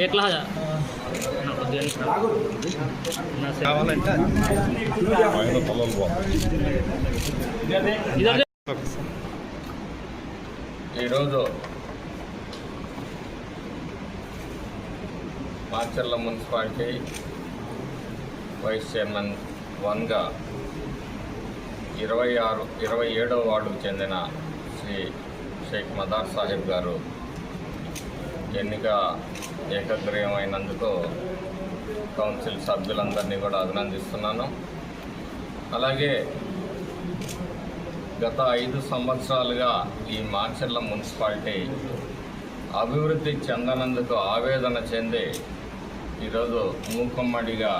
ఎట్లా కావాలంటే ఈరోజు మార్చర్ల మున్సిపాలిటీ వైస్ చైర్మన్ వన్గా ఇరవై ఆరు ఇరవై ఏడవ వార్డుకు చెందిన శ్రీ షేక్ మదార్ సాహెబ్ గారు ఎన్నిక ఏకగ్రీయమైనందుకు కౌన్సిల్ సభ్యులందరినీ కూడా అభినందిస్తున్నాను. అలాగే గత ఐదు సంవత్సరాలుగా ఈ మాచర్ల మున్సిపాలిటీ అభివృద్ధి చెందనందుకు ఆవేదన చెంది ఈరోజు మూకమ్మడిగా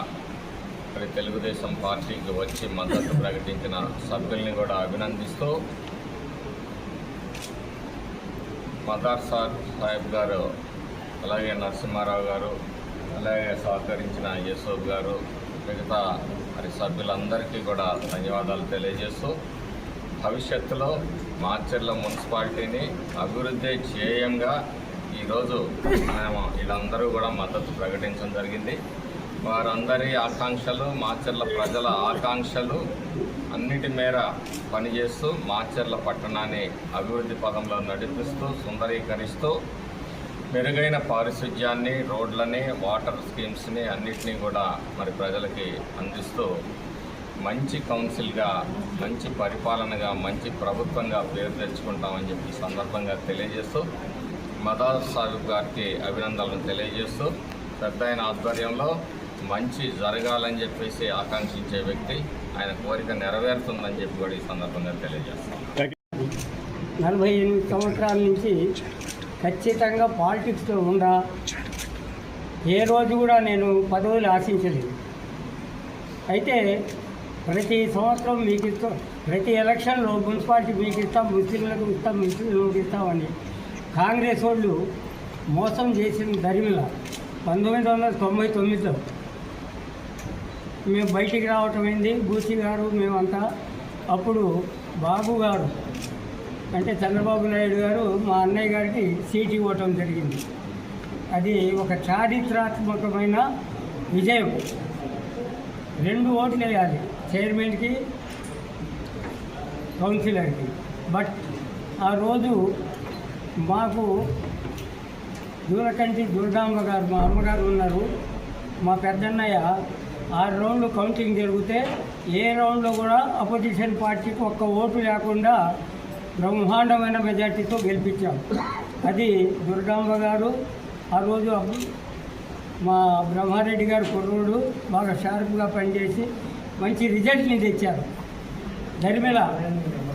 మరి తెలుగుదేశం పార్టీకి వచ్చి మద్దతు ప్రకటించిన సభ్యుల్ని కూడా అభినందిస్తూ మదార్ సార్ సాహెబ్ గారు అలాగే నరసింహారావు గారు అలాగే సహకరించిన యశోబ్ గారు మిగతా మరి సభ్యులందరికీ కూడా ధన్యవాదాలు తెలియజేస్తూ భవిష్యత్తులో మాచర్ల మున్సిపాలిటీని అభివృద్ధి చేయంగా ఈరోజు మేము వీళ్ళందరూ కూడా మద్దతు ప్రకటించడం జరిగింది. వారందరి ఆకాంక్షలు మాచర్ల ప్రజల ఆకాంక్షలు అన్నిటి మేర పనిచేస్తూ మాచర్ల పట్టణాన్ని అభివృద్ధి పదంలో నడిపిస్తూ సుందరీకరిస్తూ మెరుగైన పారిశుధ్యాన్ని రోడ్లని వాటర్ స్కీమ్స్ని అన్నిటినీ కూడా మరి ప్రజలకి అందిస్తూ మంచి కౌన్సిల్గా మంచి పరిపాలనగా మంచి ప్రభుత్వంగా పేరు తెచ్చుకుంటామని చెప్పి సందర్భంగా తెలియజేస్తూ మదార్ సాహిబ్ గారికి అభినందనలు తెలియజేస్తూ పెద్ద ఆయన ఆధ్వర్యంలో మంచి జరగాలని చెప్పేసి ఆకాంక్షించే వ్యక్తి ఆయన కోరిక నెరవేరుతుందని చెప్పి కూడా ఈ సందర్భంగా తెలియజేస్తాం నలభై ఎనిమిది సంవత్సరాల నుంచి ఖచ్చితంగా పాలిటిక్స్లో ఉందా ఏ రోజు కూడా నేను పదవులు ఆశించలేదు. అయితే ప్రతి సంవత్సరం మీకు ఇస్తాం ప్రతి ఎలక్షన్లో మున్సిపాలిటీ మీకు ఇస్తాం ముస్లింలకు ఇస్తాం ముస్లింలకు ఇస్తామని కాంగ్రెస్ వాళ్ళు మోసం చేసిన దరిమిల పంతొమ్మిది వందల తొంభై తొమ్మిదిలో మేము బయటికి రావటం అయింది బూసీ గారు మేమంతా. అప్పుడు బాబు గారు అంటే చంద్రబాబు నాయుడు గారు మా అన్నయ్య గారికి సీట్ ఇవ్వటం జరిగింది. అది ఒక చారిత్రాత్మకమైన విజయం. రెండు ఓట్లు వేయాలి చైర్మన్కి కౌన్సిలర్కి. బట్ ఆ రోజు మాకు దూరకంటి దుర్గాంబ గారు మా అమ్మగారు ఉన్నారు. మా పెద్దన్నయ్య ఆరు రౌండ్లు కౌంటింగ్ జరిగితే ఏ రౌండ్లో కూడా అపోజిషన్ పార్టీకి ఒక్క ఓటు లేకుండా బ్రహ్మాండమైన మెజార్టీతో గెలిపించాం. అది దుర్గాంబ గారు ఆ రోజు మా బ్రహ్మారెడ్డి గారు కుర్రుడు బాగా షార్ప్గా పనిచేసి మంచి రిజల్ట్ని తెచ్చారు. దరిమిల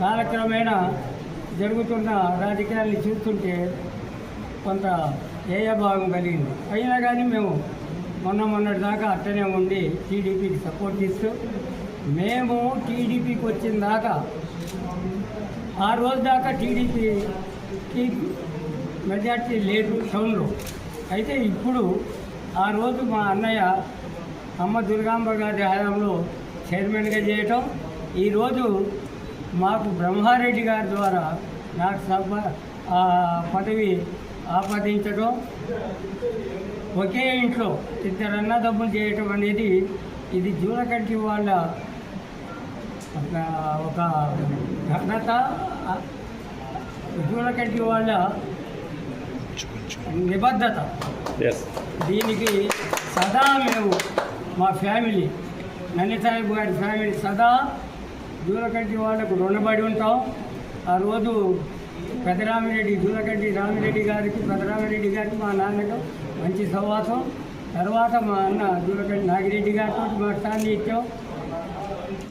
కాలక్రమేణా జరుగుతున్న రాజకీయాల్ని చూస్తుంటే కొంత ఏయభావం కలిగింది. అయినా కానీ మేము మొన్న మొన్నటి దాకా అట్టనే ఉండి టీడీపీకి సపోర్ట్ ఇస్తూ మేము టీడీపీకి వచ్చిన దాకా ఆ రోజు దాకా టీడీపీకి మెజార్టీ లేదు టౌన్లో. అయితే ఇప్పుడు ఆ రోజు మా అన్నయ్య అమ్మ దుర్గాంబ గారి హయాంలో చైర్మన్గా చేయటం ఈరోజు మాకు బ్రహ్మారెడ్డి గారి ద్వారా నాకు సభ పదవి ఆపాదించడం. ఒకే ఇంట్లో ఇద్దరు అన్నదమ్ములు చేయటం అనేది ఇది జూలకంటి వాళ్ళ ఒక ఘనత. జూలకంటి వాళ్ళ నిబద్ధత. దీనికి సదా మేము మా ఫ్యామిలీ నన్నిసాహిబ్ గారి ఫ్యామిలీ సదా దూరకంటి వాళ్ళకు రుణపడి ఉంటాం. ఆ రోజు పెదరామిరెడ్డి దూరకంటి రామిరెడ్డి గారికి పెదరామిరెడ్డి గారికి మా నాన్నకు మంచి సహవాసం తర్వాత మా అన్న దూరకంటి నాగిరెడ్డి గారితో మా ఇచ్చాం